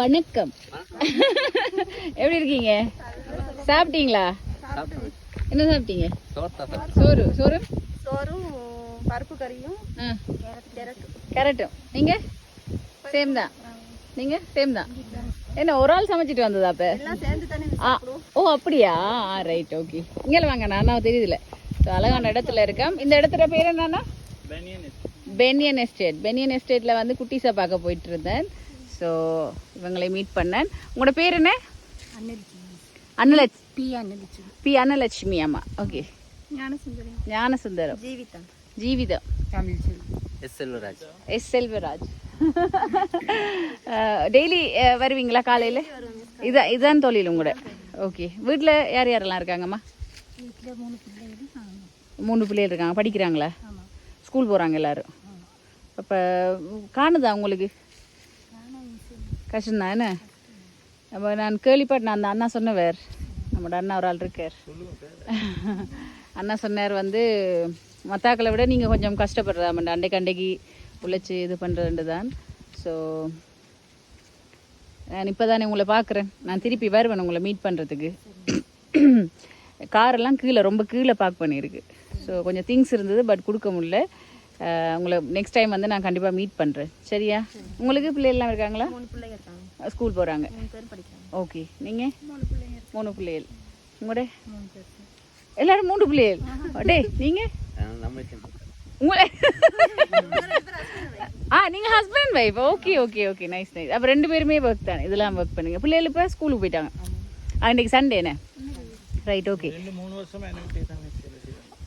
வணக்கம். எப்படி இருக்கீங்க? சாப்பிட்டீங்களா? என்ன சாப்பிட்டீங்க? சோறு சோறு? சோறும் பருப்பு கறியும் கேரட்டும். நீங்க? சேம் தான். நீங்க? சேம் தான். என்ன ஒரு ஆள் சமைச்சிட்டு வந்ததா அப்ப? ஓ அப்படியா? ரைட் ஓகே இங்கே வாங்க நான் தெரியுதுல. அழகான இடத்துல இருக்கேன். இந்த இடத்துல பேர் என்னன்னா? பெனியன் எஸ்டேட் பெனியன் எஸ்டேட்ல வந்து குட்டீஸை பார்க்க போயிட்டு இருந்தேன். ஸோ இவங்களை மீட் பண்ணேன். உங்களோட பேர் என்ன? அன்னலட்சுமி. பி அன்னலிச்சு பி அன்னலட்சுமி ஆமா. Okay Gnanasundari Gnanasundaram. Jeevitha Jeevitham. Tamil S Selvaraj. S Selvaraj. Daily வருவீங்களா காலையில்? இதான் இதான் தொழில் உங்களோட. ஓகே வீட்டில் யார் யாரெல்லாம் இருக்காங்கம்மா? வீட்டில் மூணு பிள்ளைகள் இருக்காங்க. படிக்கிறாங்களா? ஸ்கூல் போகிறாங்க எல்லாரும். அப்போ காணுதா உங்களுக்கு? கஷ்டம்தான் என்ன? அப்போ நான் கேள்விப்பட்டேன் அந்த அண்ணா சொன்னவர். நம்மளோட அண்ணா ஒரு ஆள் இருக்கார். அண்ணா சொன்னார் வந்து மத்தாக்களை விட நீங்கள் கொஞ்சம் கஷ்டப்படுறதாமண்ட அண்டைக்கு அண்டைக்கு உழைச்சி இது பண்ணுறது தான் ஸோ நான் இப்போ தானே உங்களை பார்க்குறேன் நான் திருப்பி வருவேன் உங்களை மீட் பண்ணுறதுக்கு காரெல்லாம் கீழே ரொம்ப கீழே பார்க் பண்ணியிருக்கு. ஸோ கொஞ்சம் திங்ஸ் இருந்தது பட் கொடுக்க முடியல. உங்களை நெக்ஸ்ட் டைம் வந்து நான் கண்டிப்பாக மீட் பண்ணுறேன் சரியா? உங்களுக்கு பிள்ளைகள்லாம் இருக்காங்களா? மூணு பிள்ளைங்க இருக்காங்க. ஸ்கூல் போகிறாங்க ஓகே நீங்கள் மூணு பிள்ளைங்க மூணு பிள்ளைகள். உங்களோட? எல்லாரும் மூணு பிள்ளைகள். டே நீங்கள் நம்ம உங்களை ஆ நீங்கள் husband wife okay okay okay nice nice அப்போ ரெண்டு பேருமே ஒர்க் தானே? இதெல்லாம் ஒர்க் பண்ணுங்க. பிள்ளைகள் இப்போ ஸ்கூலுக்கு போயிட்டாங்க. ஆ இன்னைக்கு சண்டேண்ணே ரைட் ஓகே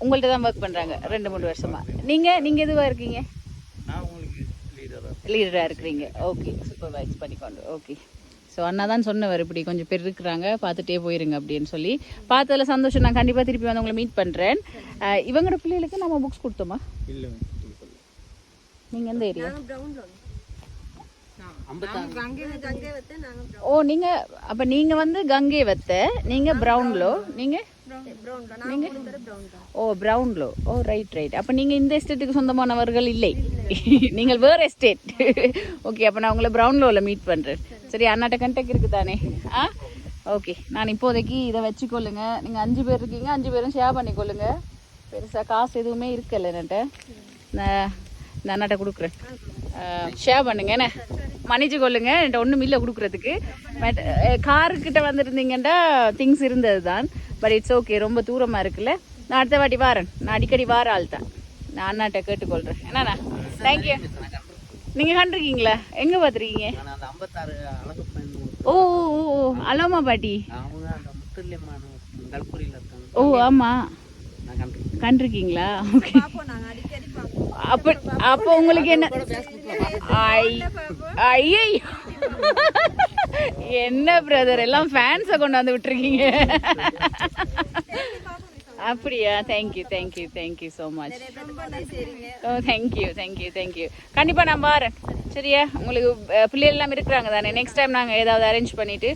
உங்கள்ட்ட தான் ஒர்க் பண்ணுறாங்க ரெண்டு மூணு வருஷமா. நீங்கள் நீங்கள் எதுவாக இருக்கீங்க? லீடராக இருக்கிறீங்க. ஓகே சூப்பர்வைஸ் பண்ணிக்கொண்டு ஓகே ஸோ அண்ணா தான் சொன்னவர் இப்படி கொஞ்சம் பேர் இருக்கிறாங்க பார்த்துட்டே போயிருங்க அப்படின்னு சொல்லி. பார்த்ததுல சந்தோஷம். நான் கண்டிப்பாக திருப்பி வந்து உங்களை மீட் பண்ணுறேன் இவங்களோட பிள்ளைகளுக்கு நம்ம புக்ஸ் கொடுத்தோமா? நீங்கள் எந்த ஏரியா ஓ நீங்கள் அப்போ நீங்கள் வந்து கங்கை வத்த நீங்கள் ப்ரௌன்லோ நீங்கள் தான் ஓ ப்ரௌன்லோ ஓ ரைட் ரைட் அப்போ நீங்கள் இந்த எஸ்டேட்டுக்கு சொந்தமானவர்கள் இல்லை. நீங்கள் வேறு எஸ்டேட் ஓகே அப்போ நான் உங்களை ப்ரௌன்லோவில் மீட் பண்ணுறேன் சரி. அண்ணாட்ட கண்டெக்ட் இருக்குது தானே ஆ? ஓகே நான் இப்போதைக்கு இதை வச்சுக்கொள்ளுங்க. நீங்கள் அஞ்சு பேர் இருக்கீங்க அஞ்சு பேரும் ஷேர் பண்ணிக்கொள்ளுங்க. பெருசாக காசு எதுவுமே இருக்கல என்கிட்ட. நான் அண்ணாட்ட கொடுக்குறேன். ஷேர் பண்ணுங்க என்ன? மன்னிச்சு கொள்ளுங்க என்கிட்ட ஒன்றும் இல்லை கொடுக்குறதுக்கு. பட் காருக்கிட்ட வந்திருந்தீங்கன்னா திங்ஸ் இருந்தது தான் பட் இட்ஸ் ஓகே ரொம்ப தூரமாக இருக்குல்ல. நான் அடுத்த வாட்டி வாரேன். நான் அடிக்கடி வார ஆள் தான். நான் அண்ணாட்ட கேட்டுக்கொள்கிறேன் என்னண்ணா தேங்க்யூ நீங்கள் கண்டிருக்கீங்களா? எங்கே பார்த்துருக்கீங்க ஓ ஓ ஓ, ஓ. அலோமா பாட்டி. ஓ ஆமாம் கண்டிருக்கீங்களா? ஓகே அப்ப அப்ப உங்களுக்கு என்ன? ஐயோ என்ன பிரதர் எல்லாம் ஃபேன்ஸை கொண்டு வந்து விட்டுருக்கீங்க. அப்படியா? Thank you thank you thank you so much oh thank you thank you thank you கண்டிப்பாக நான் வரேன். சரியா? உங்களுக்கு பிள்ளைகள் எல்லாம் இருக்கிறாங்க தானே? நெக்ஸ்ட் டைம் நாங்கள் ஏதாவது அரேஞ்ச் பண்ணிவிட்டு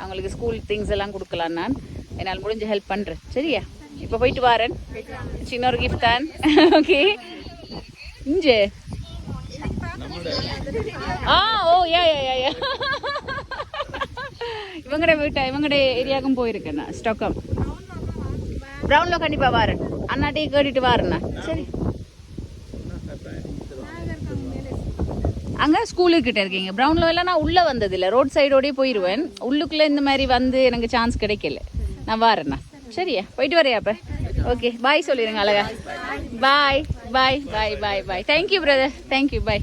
அவங்களுக்கு ஸ்கூல் திங்ஸ் எல்லாம் கொடுக்கலாம் நான். என்னால் முடிஞ்ச ஹெல்ப் பண்ணுறேன் சரியா? இப்போ போயிட்டு வரேன். சின்ன ஒரு கிஃப்ட் தான். ஓகே இஞ்சே ஆ ஓ யா யா யா இவங்கட வீட்டை இவங்கட ஏரியாவுக்கும் போயிருக்கேன் நான் ஸ்டாக்கம். ப்ரௌன்ல கண்டிப்பாக வரேன். அண்ணாட்டி கேட்டுட்டு வரேண்ணா சரி. அங்கே ஸ்கூலுக்கிட்ட இருக்கீங்க. ப்ரௌனில் எல்லாம் நான் உள்ளே வந்ததில்லை. ரோட் சைடோடயே போயிடுவேன் உள்ளுக்குள்ளே இந்த மாதிரி வந்து எனக்கு சான்ஸ் கிடைக்கல. நான் வாரேண்ணா சரியா? போயிட்டு வரையா அப்போ? ஓகே பாய் சொல்லிடுங்க அழகா. Bye bye bye bye bye thank you brother thank you bye